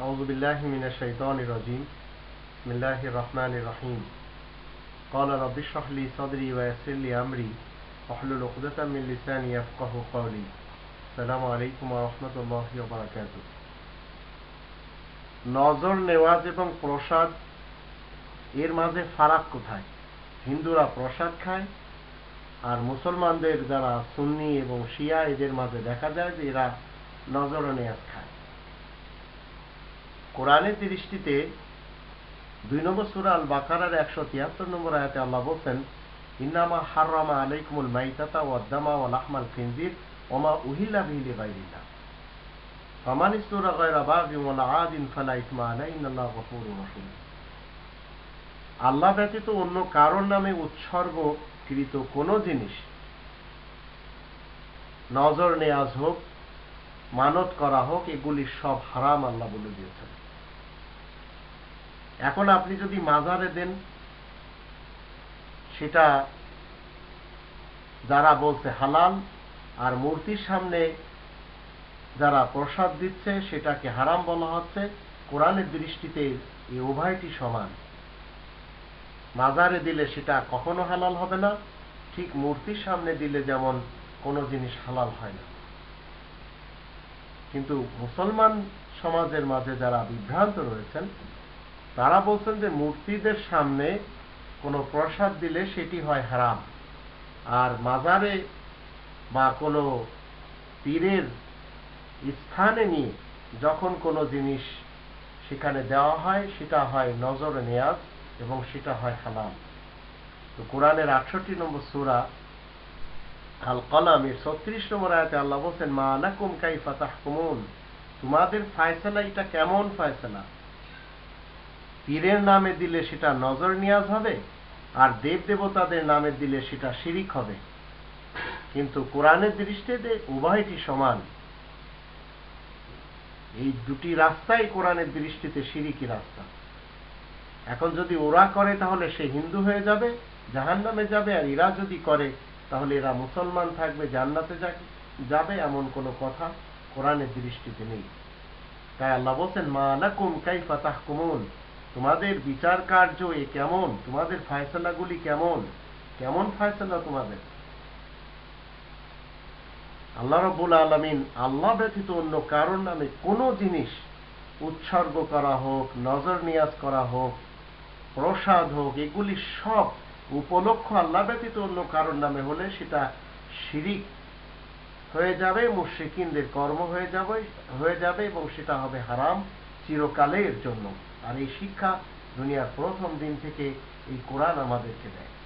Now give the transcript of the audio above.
أعوذ بالله من الشيطان الرجيم بسم الله الرحمن الرحيم قال رب اشرح لي صدري ويسر لي أمري واحلل عقدة من لساني يفقه قولي السلام عليكم ورحمة الله وبركاته নজর নেওয়াজ এবং প্রসাদ এর মাঝে ফারাক কোথায় হিন্দুরা প্রসাদ খায় আর মুসলমানদের যারা সুন্নি এবং শিয়া এদের মাঝে দেখা যায় যে এরা নজর নেয়াজ খায় কোরআনের দৃষ্টিতে দুই নম্বর সুরা আল বাকারার একশো তিয়াত্তর নম্বর আয়াতে আল্লাহ বলছেন, ইন্নামা হাররামা আলাইকুমুল মাইতাতা ওয়াদ্দামা ওয়াল আহমাল খিনজির ওমা উহিল্লা বিহিলি গাইরিল্লাহ ফামান ইস্তুরা গায়রা বাগিন ওয়ালা আদিন ফালা ইসমা আলাই ইন্নাল্লাহ গফুরুর রহিম। আল্লাহ ব্যতীত অন্য কারোর নামে উৎসর্গকৃত কোনো জিনিস নজর নেয়াজ হোক, মানত করা হোক, এগুলি সব হারাম আল্লাহ বলে দিয়েছেন। এখন আপনি যদি মাজারে দেন, সেটা যারা বলছে হালাল আর মূর্তির সামনে যারা প্রসাদ দিচ্ছে, সেটাকে হারাম বলা হচ্ছে, কোরআনের দৃষ্টিতে এই উভয়টি সমান। মাজারে দিলে সেটা কখনো হালাল হবে না, ঠিক মূর্তির সামনে দিলে যেমন কোনো জিনিস হালাল হয় না। কিন্তু মুসলমান সমাজের মাঝে যারা বিভ্রান্ত রয়েছেন তারা বলছেন যে মূর্তিদের সামনে কোনো প্রসাদ দিলে সেটি হয় হারাম। আর মাজারে বা কোনো পীরের স্থানে নিয়ে যখন কোনো জিনিস সেখানে দেওয়া হয়, সেটা হয় নজরে নেয়াজ এবং সেটা হয় হালাল। তো কোরআনের আটষট্টি নম্বর সুরা আল কলামের ছত্রিশ নম্বর আয়াতে আল্লাহ বলছেন, মা আলাকুম কাই ফাতাহ কুমুন তোমাদের ফায়সালা এটা কেমন ফায়সালা? পীরের নামে দিলে সেটা নজর নিয়াজ হবে, আর দেব দেবতাদের নামে দিলে সেটা শিরিক হবে। কিন্তু কোরআনের দৃষ্টিতে উভয়টি সমান। এই দুটি রাস্তাই কোরআনের দৃষ্টিতে সিরিকি রাস্তা। এখন যদি ওরা করে, তাহলে সে হিন্দু হয়ে যাবে জাহান নামে যাবে, আর এরা যদি করে, তাহলে এরা মুসলমান থাকবে, জান্নাতে যাবে এমন কোনো কথা কোরআনের দৃষ্টিতে নেই। তাই আল্লাহ বলছেন, মা আলাকুম কাই ফাতাহ কুমুন তোমাদের বিচার কার্য এ কেমন? তোমাদের ফায়সলাগুলি কেমন? কেমন ফায়সলা তোমাদের? আল্লাহ রব্বুল আলমিন আল্লাহ ব্যতীত অন্য কারোর নামে কোনো জিনিস উৎসর্গ করা হোক, নজর নিয়াজ করা হোক, প্রসাদ হোক, এগুলি সব উপলক্ষ আল্লাহ ব্যতীত অন্য কারোর নামে হলে সেটা শিরিক হয়ে যাবে, মুশ্রিকিনদের কর্ম হয়ে যাবে হয়ে যাবে এবং সেটা হবে হারাম। চিরকালের জন্য। আর এই শিক্ষা দুনিয়ার প্রথম দিন থেকে এই কোরআন আমাদেরকে দেয়।